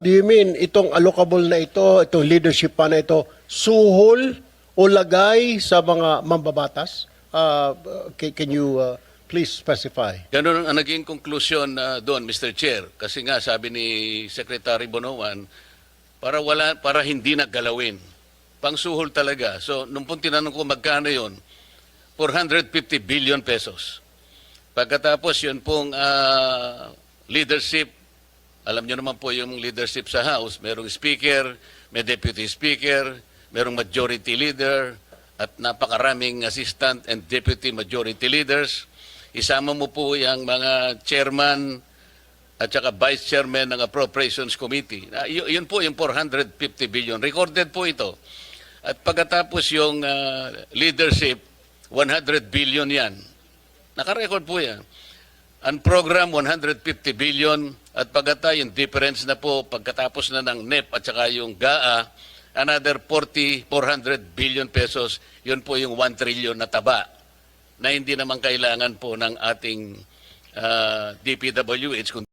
Do you mean itong allocable na ito, itong leadership pa na ito, suhol o lagay sa mga mambabatas? Uh, can, you uh, please specify? Ganun ang naging conclusion uh, doon, Mr. Chair. Kasi nga, sabi ni Secretary Bonoan, para, wala, para hindi naggalawin. Pangsuhol talaga. So, nung pong tinanong ko magkano yon 450 billion pesos. Pagkatapos, yun pong ah, leadership, alam niyo naman po yung leadership sa House, merong speaker, may deputy speaker, merong majority leader, at napakaraming assistant and deputy majority leaders. Isama mo po yung mga chairman at saka vice chairman ng Appropriations Committee. Ah, y- yun po yung 450 billion. Recorded po ito. At pagkatapos yung ah, leadership, 100 billion yan. Nakarecord po yan. Ang program, 150 billion. At pagkata, yung difference na po, pagkatapos na ng NEP at saka yung GAA, another 40, 400 billion pesos. Yun po yung 1 trillion na taba na hindi naman kailangan po ng ating ah, DPWH.